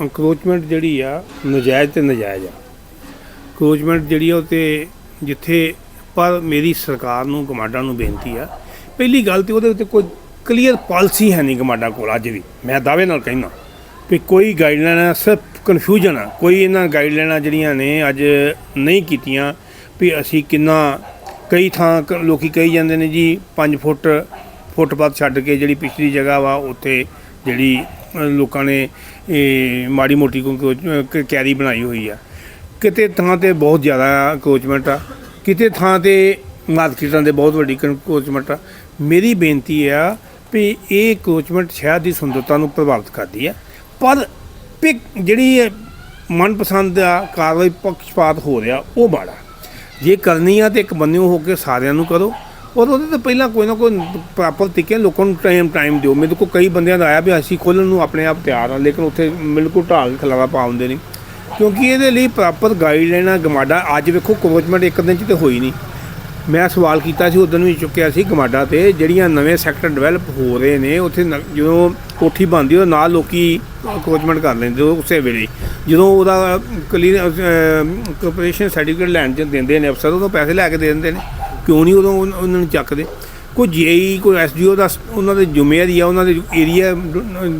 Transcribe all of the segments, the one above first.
ਅੰਕਰੋਚਮੈਂਟ ਜਿਹੜੀ ਆ, ਨਜਾਇਜ਼ ਤੇ ਨਜਾਇਜ਼ ਆ। ਅੰਕਰੋਚਮੈਂਟ ਜਿਹੜੀ ਆ ਉਹ ਤੇ ਜਿੱਥੇ ਪਰ ਮੇਰੀ ਸਰਕਾਰ ਨੂੰ, ਕਮਾਂਡਾਂ ਨੂੰ ਬੇਨਤੀ ਆ। ਪਹਿਲੀ ਗੱਲ ਤੇ ਉਹਦੇ ਉੱਤੇ ਕੋਈ ਕਲੀਅਰ ਪਾਲਿਸੀ ਹੈ ਨਹੀਂ ਗਮਾਡਾ ਕੋਲ ਅੱਜ ਵੀ। ਮੈਂ ਦਾਅਵੇ ਨਾਲ ਕਹਿੰਦਾ ਵੀ ਕੋਈ ਗਾਈਡਲਾਈਨ ਆ, ਸਿਰਫ ਕਨਫਿਊਜ਼ਨ ਆ। ਕੋਈ ਇਹਨਾਂ ਗਾਈਡਲਾਈਨਾਂ ਜਿਹੜੀਆਂ ਨੇ ਅੱਜ ਨਹੀਂ ਕੀਤੀਆਂ ਵੀ ਅਸੀਂ ਕਿੰਨਾ, ਕਈ ਥਾਂ ਕ- ਲੋਕੀ ਕਹੀ ਜਾਂਦੇ ਨੇ ਜੀ 5 ਫੁੱਟ ਫੁੱਟਪਾਥ ਛੱਡ ਕੇ ਜਿਹੜੀ ਪਿਛਲੀ ਜਗ੍ਹਾ ਵਾ, ਉੱਥੇ ਜਿਹੜੀ ਲੋਕਾਂ ਨੇ, ਇਹ ਮਾੜੀ ਮੋਟੀ ਕੈਰੀ ਬਣਾਈ ਹੋਈ ਆ। ਕਿਤੇ ਥਾਂ ਤੇ ਬਹੁਤ ਜ਼ਿਆਦਾ ਕੋਚਮੈਂਟ ਆ, ਕਿਤੇ ਥਾਂ ਤੇ ਮਾਰਕੀਟਾਂ ਦੇ ਬਹੁਤ ਵੱਡੀ ਕੋਚਮੈਂਟ ਆ। ਮੇਰੀ ਬੇਨਤੀ ਆ ਵੀ ਇਹ ਕੋਚਮੈਂਟ ਸ਼ਹਿਰ ਦੀ ਸੁੰਦਰਤਾ ਨੂੰ ਪ੍ਰਭਾਵਿਤ ਕਰਦੀ ਆ। ਪਰ ਪਿਕ, ਜਿਹੜੀ ਮਨਪਸੰਦ ਆ, ਕਾਰਵਾਈ ਪੱਖਪਾਤ ਹੋ ਰਿਹਾ, ਉਹ ਮਾੜਾ। ਜੇ ਕਰਨੀ ਆ ਤੇ ਇੱਕ ਬੰਨਿਓ ਹੋ ਕੇ ਸਾਰਿਆਂ ਨੂੰ ਕਰੋ। ਔਰ ਉਹਦੇ ਤੋਂ ਪਹਿਲਾਂ ਕੋਈ ਨਾ ਕੋਈ ਪ੍ਰੋਪਰ ਤਰੀਕੇ ਨਾਲ ਲੋਕਾਂ ਨੂੰ ਟਾਈਮ ਟਾਈਮ ਦਿਓ। ਮੇਰੇ ਕੋਲ ਕਈ ਬੰਦਿਆਂ ਦਾ ਆਇਆ ਵੀ ਅਸੀਂ ਖੋਲ੍ਹਣ ਨੂੰ ਆਪਣੇ ਆਪ ਤਿਆਰ ਆ ਲੇਕਿਨ ਉੱਥੇ ਬਿਲਕੁਲ ਢਾਲ ਕੇ ਖਲਾਰਾ ਪਾਉਂਦੇ ਨੇ। ਕਿਉਂਕਿ ਇਹਦੇ ਲਈ ਪ੍ਰੋਪਰ ਗਾਈਡਲਾਈਨਾਂ ਗਮਾਡਾ, ਅੱਜ ਵੇਖੋ ਕੋਚਮੈਂਟ ਇੱਕ ਦਿਨ ਚ ਤੇ ਹੋਈ ਨਹੀਂ। ਮੈਂ ਸਵਾਲ ਕੀਤਾ ਸੀ ਉਦੋਂ ਵੀ ਚੁੱਕਿਆ ਸੀ ਗਮਾਡਾ ਤੇ, ਜਿਹੜੀਆਂ ਨਵੇਂ ਸੈਕਟਰ ਡਿਵੈਲਪ ਹੋ ਰਹੇ ਨੇ, ਉੱਥੇ ਨ- ਜਦੋਂ ਕੋਠੀ ਬਣਦੀ ਉਹ ਨਾਲ ਲੋਕੀ ਕੋਚਮੈਂਟ ਕਰ ਲੈਂਦੇ ਉਸੇ ਵੇਲੇ। ਜਦੋਂ ਉਹਦਾ ਕਲੀਨ ਕੋਰਪੋਰੇਸ਼ਨ ਸਰਟੀਫਿਕੇਟ ਲੈਣ ਚ ਦਿੰਦੇ ਨੇ ਅਫਸਰ, ਉਦੋਂ ਪੈਸੇ ਲੈ ਕੇ ਦੇ ਦਿੰਦੇ ਨੇ। ਕਿਉਂ ਨਹੀਂ ਉਦੋਂ ਉਹਨਾਂ ਨੂੰ ਚੱਕਦੇ? ਕੋਈ ਜੇਈ, ਕੋਈ ਐਸਡੀਓ ਦਾ ਉਹਨਾਂ ਦੇ ਜ਼ਿੰਮੇਵਾਰੀ ਆ, ਉਹਨਾਂ ਦੇ ਏਰੀਆ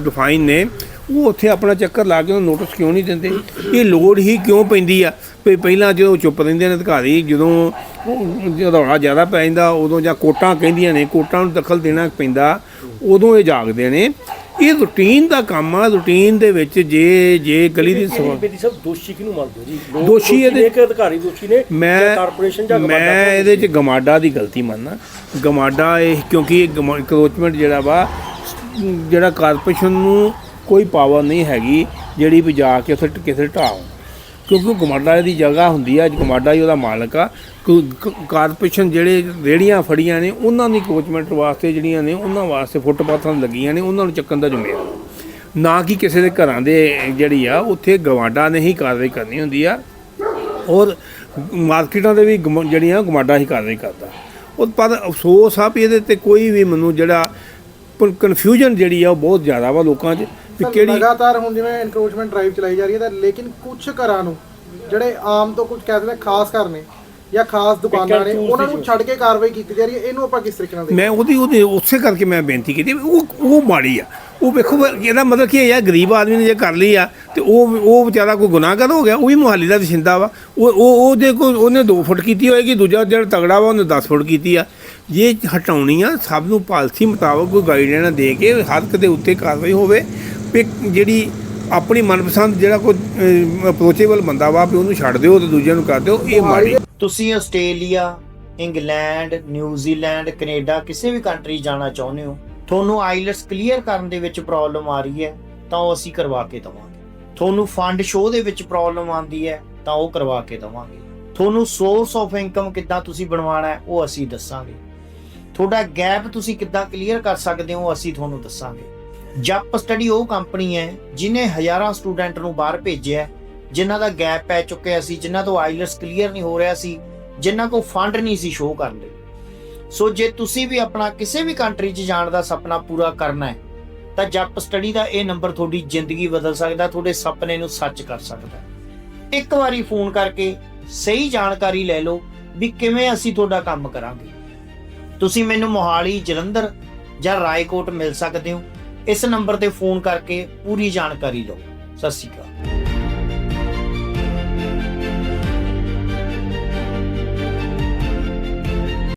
ਡਿਫਾਈਨ ਨੇ, ਉਹ ਉੱਥੇ ਆਪਣਾ ਚੱਕਰ ਲਾ ਕੇ ਉਹ ਨੋਟਿਸ ਕਿਉਂ ਨਹੀਂ ਦਿੰਦੇ? ਇਹ ਲੋੜ ਹੀ ਕਿਉਂ ਪੈਂਦੀ ਆ? ਵੀ ਪਹਿਲਾਂ ਜਦੋਂ ਚੁੱਪ ਰਹਿੰਦੇ ਨੇ ਅਧਿਕਾਰੀ, ਜਦੋਂ ਰੌਲਾ ਜ਼ਿਆਦਾ ਪੈ ਜਾਂਦਾ, ਉਦੋਂ ਜਾਂ ਕੋਟਾਂ ਕਹਿੰਦੀਆਂ ਨੇ, ਕੋਟਾਂ ਨੂੰ ਦਖਲ ਦੇਣਾ ਪੈਂਦਾ, ਉਦੋਂ ਇਹ ਜਾਗਦੇ ਨੇ। ਇਹ ਰੂਟੀਨ ਦਾ ਕੰਮ ਆ ਰੂਟੀਨ ਦੇ ਵਿੱਚ ਜੇ ਜੇ ਗਲੀ ਦੀ ਬੇਦੀ ਸਭ ਦੋਸ਼ੀ ਕਿਹਨੂੰ ਮੰਨਦੇ ਹੋ ਜੀ? ਲੋਕ ਦੋਸ਼ੀ ਇਹਦੇ- ਨੇ ਕਿ ਅਧਿਕਾਰੀ ਦੋਸ਼ੀ ਨੇ? ਮੈਂ ਕਾਰਪੋਰੇਸ਼ਨ ਜਾਂ ਮੈਂ ਇਹਦੇ ਚ ਗਮਾਡਾ ਦੀ ਗਲਤੀ ਮੰਨਣਾ ਗਮਾਡਾ ਇਹ ਕਿਉਂਕਿ ਇਹ ਕਰੋਚਮੈਂਟ ਜਿਹੜਾ ਵਾ ਜਿਹੜਾ ਕਾਰਪੋਰੇਸ਼ਨ ਨੂੰ ਕੋਈ ਪਾਵਰ ਨਹੀਂ ਹੈਗੀ ਜਿਹੜੀ ਵੀ ਜਾ ਕੇ ਉੱਥੇ ਕਿਸੇ ਢਾਓ ਕਿਉਂਕਿ ਉਹ ਗਮਾਡਾ ਦੀ ਜਗ੍ਹਾ ਹੁੰਦੀ ਆ, ਅੱਜ ਗਮਾਡਾ ਹੀ ਉਹਦਾ ਮਾਲਕ ਆ। ਕਾਰਪੋਰੇਸ਼ਨ ਜਿਹੜੇ ਰੇੜੀਆਂ ਫੜੀਆਂ ਨੇ, ਉਹਨਾਂ ਦੀ ਕੋਚਮੈਂਟ ਵਾਸਤੇ ਜਿਹੜੀਆਂ ਨੇ, ਉਹਨਾਂ ਵਾਸਤੇ ਫੁੱਟਪਾਥਾਂ ਲੱਗੀਆਂ ਨੇ, ਉਹਨਾਂ ਨੂੰ ਚੱਕਣ ਦਾ ਜ਼ਿੰਮੇਵਾਰ ਨਾ ਕਿ ਕਿਸੇ ਦੇ ਘਰਾਂ ਦੇ ਜਿਹੜੀ ਆ, ਉੱਥੇ ਗਵਾਂਡਾ ਨੇ ਹੀ ਕਾਰਵਾਈ ਕਰਨੀ ਹੁੰਦੀ ਆ। ਔਰ ਮਾਰਕੀਟਾਂ ਦੇ ਵੀ ਗਮ- ਜਿਹੜੀਆਂ ਗਮਾਡਾ ਹੀ ਕਾਰਵਾਈ ਕਰਦਾ। ਉਹ ਪਰ ਅਫਸੋਸ ਆ ਵੀ ਇਹਦੇ ਤੇ ਕੋਈ ਵੀ ਮੈਨੂੰ ਜਿਹੜਾ ਕਨਫਿਊਜ਼ਨ ਜਿਹੜੀ ਆ, ਉਹ ਬਹੁਤ ਜ਼ਿਆਦਾ ਵਾ ਲੋਕਾਂ 'ਚ। ਵੀ ਕਿਹੜੀ ਲਗਾਤਾਰ ਹੁਣ ਜਿਵੇਂ ਇਨਕਰੋਚਮੈਂਟ ਡਰਾਈਵ ਚਲਾਈ ਜਾ ਰਹੀ ਹੈ ਤਾਂ ਲੇਕਿਨ ਕੁਝ ਘਰਾਂ ਨੂੰ ਜਿਹੜੇ ਆਮ ਤੋਂ ਕੁਝ ਕਹਿ ਸਕਦੇ ਖਾਸ ਘਰ ਨੇ ਜਾਂ ਖਾਸ ਦੁਕਾਨਾਂ ਨੇ ਉਹਨਾਂ ਨੂੰ ਛੱਡ ਕੇ ਕਾਰਵਾਈ ਕੀਤੀ ਜਾ ਰਹੀ ਹੈ ਇਹਨੂੰ ਆਪਾਂ ਕਿਸ ਤਰੀਕੇ ਨਾਲ ਦੇਖਦੇ ਮੈਂ ਉਹਦੀ ਉਹਦੇ ਉਸੇ ਕਰਕੇ ਮੈਂ ਬੇਨਤੀ ਕੀਤੀ ਉਹ ਉਹ ਮਾੜੀ ਆ। ਉਹ ਵੇਖੋ ਇਹਦਾ ਮਤਲਬ ਕੀ ਹੈ ਯਾਰ ਗਰੀਬ ਆਦਮੀ ਨੇ ਜੇ ਕਰ ਲਈ ਆ ਤੇ ਉਹ ਉਹ ਵਿਚਾਰਾ ਕੋਈ ਗੁਨਾਹਗਰ ਹੋ ਗਿਆ ਉਹ ਵੀ ਮੁਹਾਲੀ ਦਾ ਵਸਿੰਦਾ ਵਾ। ਉਹ ਉਹ ਉਹਦੇ ਕੋਲ ਉਹਨੇ 2 ਫੁੱਟ ਕੀਤੀ ਹੋਏਗੀ ਦੂਜਾ ਜਿਹੜਾ ਤਗੜਾ ਵਾ ਉਹਨੇ 10 ਫੁੱਟ ਕੀਤੀ ਆ। ਜੇ ਹਟਾਉਣੀ ਆ ਸਭ ਨੂੰ ਪਾਲਿਸੀ ਮੁਤਾਬਕ ਕੋਈ ਗਾਈਡਲਾਈਨ ਦੇ ਕੇ ਹਰ ਇੱਕ ਦੇ ਉੱਤੇ ਕਾਰਵਾਈ ਹੋਵੇ। ਵੀ ਜਿਹੜੀ ਆਪਣੀ ਮਨਪਸੰਦ ਜਿਹੜਾ ਕੋਈ ਅਪਰੋਚੇਬਲ ਬੰਦਾ ਵਾ, ਵੀ ਉਹਨੂੰ ਛੱਡ ਦਿਓ ਤੇ ਦੂਜਿਆਂ ਨੂੰ ਕਰ ਦਿਓ, ਇਹ ਮਾੜੀ ਤੁਸੀਂ ਆਸਟ੍ਰੇਲੀਆ, ਇੰਗਲੈਂਡ ਨਿਊਜ਼ੀਲੈਂਡ ਕੈਨੇਡਾ, ਕਿਸੇ ਵੀ ਕੰਟਰੀ ਜਾਣਾ ਚਾਹੁੰਦੇ ਹੋ, ਤੁਹਾਨੂੰ ਆਈਲਟਸ ਕਲੀਅਰ ਕਰਨ ਦੇ ਵਿੱਚ ਪ੍ਰੋਬਲਮ ਆ ਰਹੀ ਹੈ, ਤਾਂ ਉਹ ਅਸੀਂ ਕਰਵਾ ਕੇ ਦਵਾਂਗੇ। ਤੁਹਾਨੂੰ ਫੰਡ ਸ਼ੋਅ ਦੇ ਵਿੱਚ ਪ੍ਰੋਬਲਮ ਆਉਂਦੀ ਹੈ, ਤਾਂ ਉਹ ਕਰਵਾ ਕੇ ਦਵਾਂਗੇ। ਤੁਹਾਨੂੰ ਸੋਰਸ ਆਫ ਇਨਕਮ ਕਿੱਦਾਂ ਤੁਸੀਂ ਬਣਵਾਉਣਾ ਹੈ, ਉਹ ਅਸੀਂ ਦੱਸਾਂਗੇ। ਤੁਹਾਡਾ ਗੈਪ ਤੁਸੀਂ ਕਿੱਦਾਂ ਕਲੀਅਰ ਕਰ ਸਕਦੇ ਹੋ ਅਸੀਂ ਤੁਹਾਨੂੰ ਦੱਸਾਂਗੇ। ਜੱਪ ਸਟੱਡੀ ਉਹ ਕੰਪਨੀ ਹੈ ਜਿਨੇ ਹਜ਼ਾਰਾਂ ਸਟੂਡੈਂਟ ਨੂੰ ਬਾਹਰ ਭੇਜਿਆ ਹੈ, ਜਿਨ੍ਹਾਂ ਦਾ ਗੈਪ ਪੈ ਚੁੱਕਿਆ ਸੀ ਜਿਨ੍ਹਾਂ ਤੋਂ ਆਈਲਟਸ ਕਲੀਅਰ ਨਹੀਂ ਹੋ ਰਿਹਾ ਸੀ ਜਿਨ੍ਹਾਂ ਕੋਲ ਫੰਡ ਨਹੀਂ ਸੀ ਸ਼ੋਅ ਕਰਨ ਲਈ। ਸੋ ਜੇ ਤੁਸੀਂ ਵੀ ਆਪਣਾ ਕਿਸੇ ਵੀ ਕੰਟਰੀ 'ਚ ਜਾਣ ਦਾ ਸੁਪਨਾ ਪੂਰਾ ਕਰਨਾ ਹੈ ਤਾਂ ਜੱਪ ਸਟੱਡੀ ਦਾ ਇਹ ਨੰਬਰ ਤੁਹਾਡੀ ਜ਼ਿੰਦਗੀ ਬਦਲ ਸਕਦਾ ਤੁਹਾਡੇ ਸੁਪਨੇ ਨੂੰ ਸੱਚ ਕਰ ਸਕਦਾ ਇੱਕ ਵਾਰੀ ਫੋਨ ਕਰਕੇ ਸਹੀ ਜਾਣਕਾਰੀ ਲੈ ਲਓ ਵੀ ਕਿਵੇਂ ਅਸੀਂ ਤੁਹਾਡਾ ਕੰਮ ਕਰਾਂਗੇ। ਤੁਸੀਂ ਮੈਨੂੰ ਮੋਹਾਲੀ ਜਲੰਧਰ ਜਾਂ ਰਾਏਕੋਟ ਮਿਲ ਸਕਦੇ ਹੋ। ਇਸ ਨੰਬਰ ਤੇ ਫੋਨ ਕਰਕੇ ਪੂਰੀ ਜਾਣਕਾਰੀ ਲਓ। ਸਤਿ ਸ਼੍ਰੀ ਅਕਾਲ।